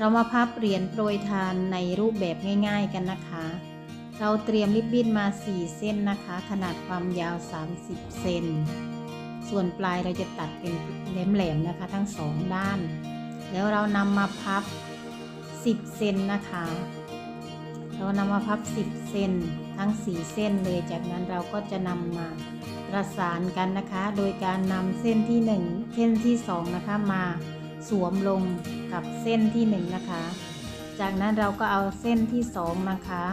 เรามาพับเหรียญโปรยทานในรูปแบบง่าย ๆกันนะคะ เราเตรียมริบบิ้นมา 4 เส้นนะคะ ขนาดความยาว 30 เซน ส่วนปลายเราจะตัดเป็นแหลมๆนะคะ ทั้งสองด้าน แล้วเรานำมาพับ 10 เซนนะคะ เรานำมาพับ 10 เซนทั้ง 4 เส้นเลย จากนั้นเราก็จะนำมาประสานกันนะคะ โดยการนำเส้นที่ 1 เส้นที่ 2 นะคะมา สวมลงกับเส้นที่1นะคะ จากนั้นเราก็เอาเส้นที่ 2 นะคะ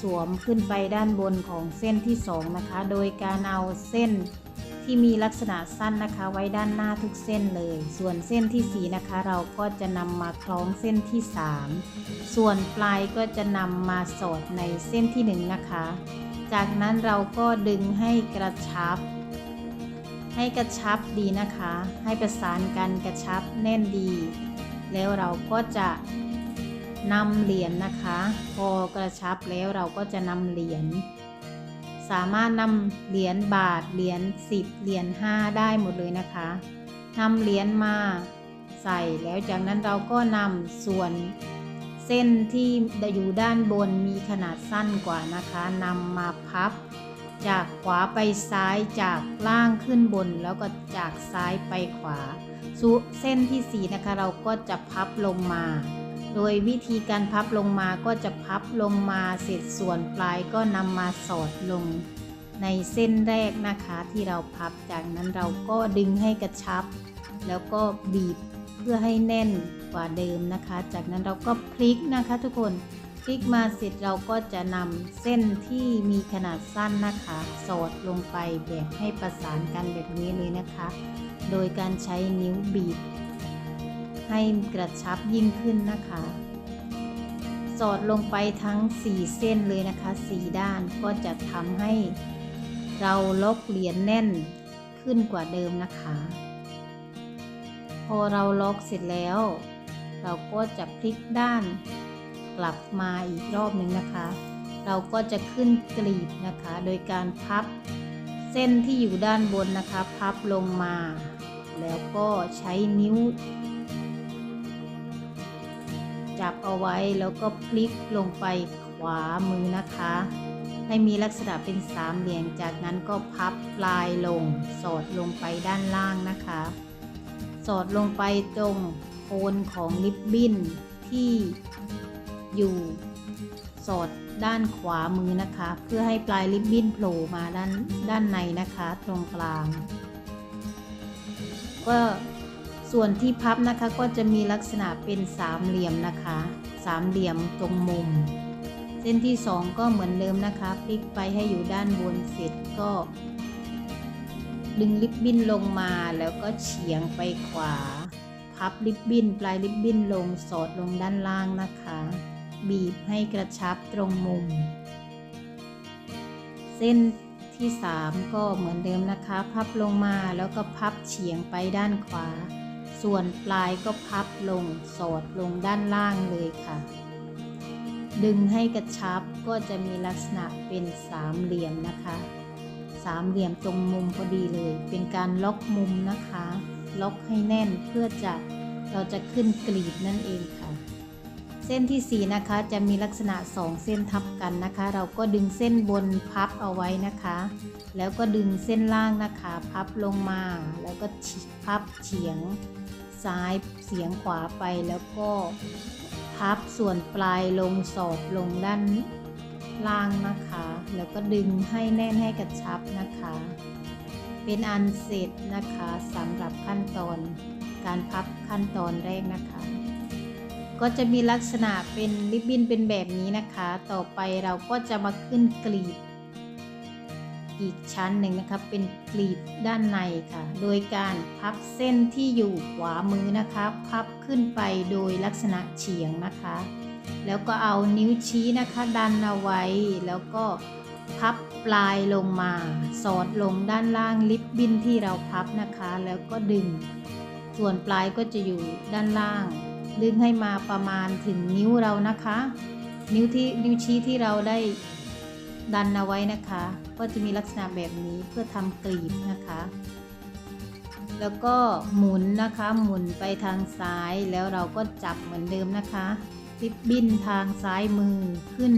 สวมขึ้นไปด้านบนของเส้นที่ 2 นะคะ โดยการเอาเส้นที่มีลักษณะสั้นนะคะ ไว้ด้านหน้าทุกเส้นเลย ส่วนเส้นที่ 4 นะคะ เราก็จะนำมาคล้องเส้นที่ 3 ส่วนปลายก็จะนำมาสอดในเส้นที่ 1 นะคะ จากนั้นเราก็ดึงให้กระชับ ให้กระชับดีนะคะ ให้ประสานกันกระชับแน่นดี แล้วเราก็จะนำเหรียญนะคะ พอกระชับแล้วเราก็จะนำเหรียญสามารถนำเหรียญบาทเหรียญ10เหรียญ5ได้หมดเลยนะคะนำเหรียญมาใส่แล้วจากนั้นเราก็นำส่วนเส้นที่อยู่ด้านบนมีขนาดสั้นกว่านะคะนำมาพับ จากขวาไปซ้ายจากล่างขึ้นบน แล้วก็จากซ้ายไปขวาสุเส้นที่ 4 นะคะ เราก็จะพับลงมา โดยวิธีการพับลงมาก็จะพับลงมาเสร็จส่วนปลายก็นำมาสอดลง ในเส้นแรกนะคะที่เราพับจากนั้นเราก็ดึงให้กระชับ แล้วก็บีบเพื่อให้แน่นกว่าเดิมนะคะ จากนั้นเราก็พลิกนะคะทุกคน พลิกมาเสร็จเราก็จะนำเส้นที่มีขนาดสั้นนะคะ สอดลงไปแบบให้ประสานกันแบบนี้เลยนะคะ โดยการใช้นิ้วบีบ ให้กระชับยิ่งขึ้นนะคะ สอดลงไปทั้ง 4 เส้นเลยนะคะ 4 ด้านก็จะทำให้เราล็อกเหรียญแน่นขึ้นกว่าเดิมนะคะ พอเราล็อกเสร็จแล้ว เราก็จะพลิกด้าน กลับมาอีกรอบหนึ่งนะคะ เราก็จะขึ้นกลีบนะคะ โดยการพับเส้นที่อยู่ด้านบนนะคะ พับลงมา แล้วก็ใช้นิ้ว จับเอาไว้แล้วก็พลิกลงไปขวามือนะคะ ให้มีลักษณะเป็นสามเหลี่ยมจากนั้นก็พับปลายลง สอดลงไปด้านล่างนะคะ สอดลงไปตรงโคนของลิบบิ้นที่ อยู่ สอดด้านขวามือนะคะ เพื่อให้ปลายลิบบิ้นโผล่มาด้านด้านในนะคะ ตรงกลาง ก็ส่วนที่พับนะคะก็จะมีลักษณะเป็นสามเหลี่ยมนะคะ สามเหลี่ยมตรงมุม เส้นที่สองก็เหมือนเดิมนะคะพลิกไปให้อยู่ด้านบนเสร็จก็ ดึงลิบบิ้นลงมาแล้วก็เฉียงไปขวา พับลิบบิ้นปลายลิบบิ้นลงสอดลงด้านล่างนะคะ บีบให้กระชับตรงมุม เส้นที่ 3 ก็เหมือนเดิมนะคะ พับลงมาแล้วก็พับเฉียงไปด้านขวา ส่วนปลายก็พับลงสอดลงด้านล่างเลยค่ะ ดึงให้กระชับก็จะมีลักษณะเป็นสามเหลี่ยมนะคะสามเหลี่ยมตรงมุมพอดีเลย เป็นการล็อกมุมนะคะ ล็อกให้แน่นเพื่อจะเราจะขึ้นกลีบนั่นเองค่ะ ส้นที่ 4 นะคะ จะมีลักษณะ 2 เส้นทับกันนะคะ เราก็ดึงเส้นบนพับเอาไว้นะคะ แล้วก็ดึงเส้นล่างนะคะ พับลงมา แล้วก็พับเฉียงซ้ายเสียงขวาไปแล้วก็พับส่วนปลายลงสอดลงด้านล่างนะคะ แล้วก็ดึงให้แน่นให้กระชับนะคะ เป็นอันเสร็จนะคะสำหรับขั้นตอนการพับขั้นตอนแรกนะคะ ก็จะมีลักษณะเป็นริบบิ้นเป็นแบบนี้นะคะ ต่อไปเราก็จะมาขึ้นกลีบ อีกชั้นหนึ่งนะคะเป็นกลีบด้านในค่ะ โดยการพับเส้นที่อยู่ขวามือนะคะ พับขึ้นไปโดยลักษณะเฉียงนะคะ แล้วก็เอานิ้วชี้นะคะดันเอาไว้ แล้วก็พับปลายลงมา สอดลงด้านล่างลิบบิ้นที่เราพับนะคะ แล้วก็ดึง ส่วนปลายก็จะอยู่ด้านล่าง ดึงให้มาประมาณถึงนิ้วเรานะคะ นิ้วที่นิ้วชี้ที่เราได้ดันเอาไว้นะคะ ก็จะมีลักษณะแบบนี้เพื่อทำกลีบนะคะ แล้วก็หมุนนะคะหมุนไปทางซ้ายแล้วเราก็จับเหมือนเดิมนะคะริบบิ้นทางซ้ายมือขึ้น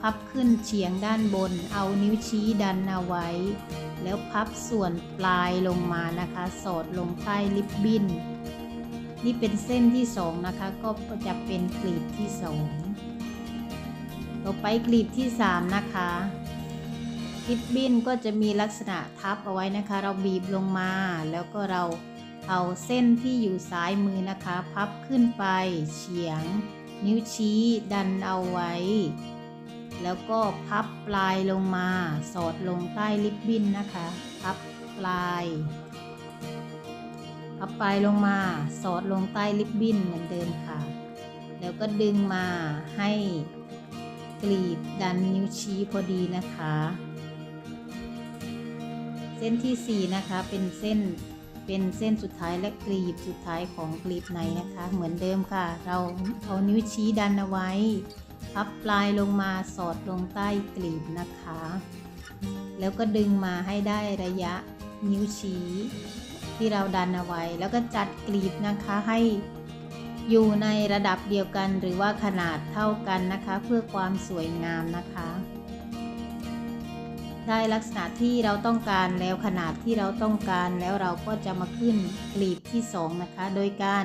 พับขึ้นเฉียงด้านบน เอานิ้วชี้ดันเอาไว้ แล้วพับส่วนปลายลงมานะคะ สอดลงใต้ริบบิ้น นี่เป็นเส้นที่สองนะคะ ก็จะเป็นกลีบที่สองต่อไปกลีบที่สามนะคะริบบิ้นก็จะมีลักษณะทับเอาไว้นะคะ เราบีบลงมาแล้วก็เราเอาเส้นที่อยู่ซ้ายมือนะคะ พับขึ้นไปเฉียง นิ้วชี้ดันเอาไว้ แล้วก็พับปลายลงมา สอดลงใต้ริบบิ้นนะคะ พับปลาย พับปลายลงมาสอดลงใต้ริบบิ้นเหมือนเดิมค่ะ แล้วก็ดึงมาให้กลีบดันนิ้วชี้พอดีนะคะ เส้นที่ 4 นะคะเป็นเส้นเป็นเส้นสุดท้ายและกลีบสุดท้ายของกลีบในนะคะ เหมือนเดิมค่ะ เราเอานิ้วชี้ดันเอาไว้ พับปลายลงมาสอดลงใต้กลีบนะคะ แล้วก็ดึงมาให้ได้ระยะนิ้วชี้ ที่เราดันเอาไว้ แล้วก็จัดกลีบนะคะให้อยู่ในระดับเดียวกันหรือว่าขนาดเท่ากันนะคะ เพื่อความสวยงามนะคะ ได้ลักษณะที่เราต้องการแล้วขนาดที่เราต้องการแล้วเราก็จะมาขึ้นกลีบที่สองนะคะ โดยการ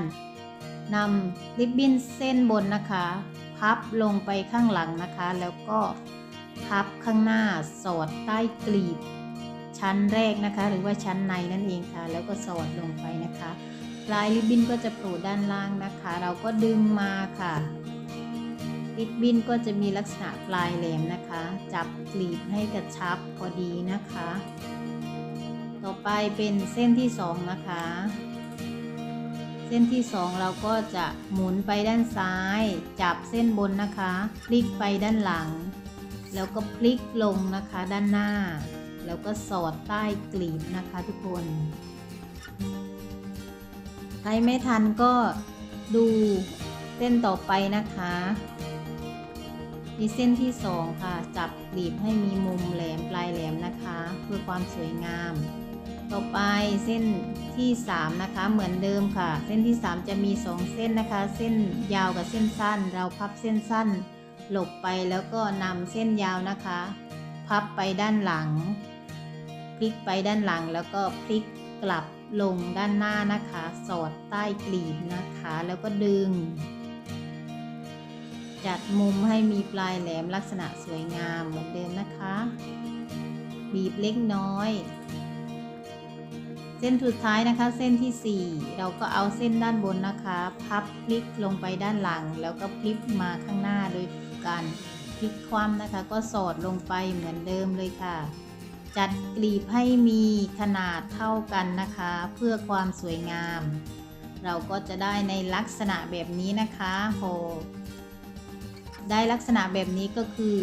นำริบบิ้นเส้นบนนะคะ พับลงไปข้างหลังนะคะ แล้วก็พับข้างหน้าสอดใต้กลีบ ชั้นแรกนะคะ หรือว่าชั้นในนั่นเองค่ะ แล้วก็สอดลงไปนะคะปลายริบบิ้นก็จะโผล่ด้านล่างนะคะ เราก็ดึงมาค่ะริบบิ้นก็จะมีลักษณะปลายแหลมนะคะ จับกลีบให้กระชับพอดีนะคะ ต่อไปเป็นเส้นที่สองนะคะ เส้นที่สองเราก็จะหมุนไปด้านซ้าย จับเส้นบนนะคะ พลิกไปด้านหลัง แล้วก็พลิกลงนะคะด้านหน้า แล้วก็สอดใต้กลีบนะคะทุกคน ใครไม่ทันก็ดูเส้นต่อไปนะคะนี่เส้นที่สองค่ะ จับกลีบให้มีมุมแหลมปลายแหลมนะคะ เพื่อความสวยงาม ต่อไปเส้นที่สามนะคะ เหมือนเดิมค่ะ เส้นที่สามจะมีสองเส้นนะคะ เส้นยาวกับเส้นสั้น เราพับเส้นสั้น หลบไปแล้วก็นำเส้นยาวนะคะ พับไปด้านหลัง พลิกไปด้านหลังแล้วก็พลิกกลับลงด้านหน้านะคะ สอดใต้กลีบนะคะ แล้วก็ดึง จัดมุมให้มีปลายแหลมลักษณะสวยงามเหมือนเดิมนะคะ บีบเล็กน้อย เส้นสุดท้ายนะคะ เส้นที่ 4 เราก็เอาเส้นด้านบนนะคะ พับพลิกลงไปด้านหลัง แล้วก็พลิกมาข้างหน้าโดยการพลิกคว่ำนะคะ ก็สอดลงไปเหมือนเดิมเลยค่ะ จัดกลีบให้มีขนาดเท่ากันนะคะ เพื่อความสวยงาม เราก็จะได้ในลักษณะแบบนี้นะคะโหได้ลักษณะแบบนี้ก็คือ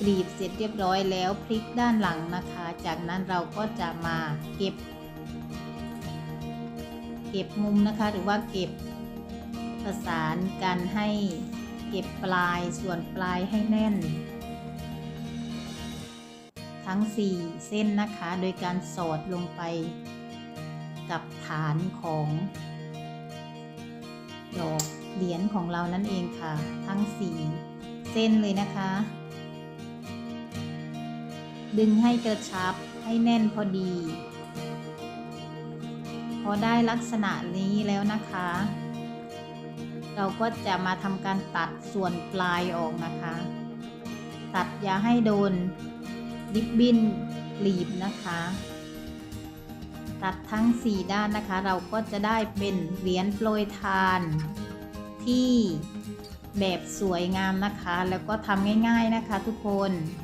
กรีบเสร็จเรียบร้อยแล้วพลิกด้านหลังนะคะ จากนั้นเราก็จะมาเก็บ เก็บมุมนะคะหรือว่าเก็บประสานกันให้เก็บปลายส่วนปลายให้แน่น ทั้ง 4 เส้นนะคะ โดยการสอดลงไปกับฐานของดอกเหรียญของเรานั่นเองค่ะ ทั้ง 4 เส้นเลยนะคะ ดึงให้กระชับให้แน่นพอดี พอได้ลักษณะนี้แล้วนะคะ เราก็จะมาทำการตัดส่วนปลายออกนะคะ ตัดอย่าให้โดน ริบบิ้นกลีบนะคะ ตัดทั้ง 4 ด้านนะคะ เราก็จะได้เป็นเหรียญโปรยทาน ที่แบบสวยงามนะคะ แล้วก็ทำง่าย ๆนะคะทุกคน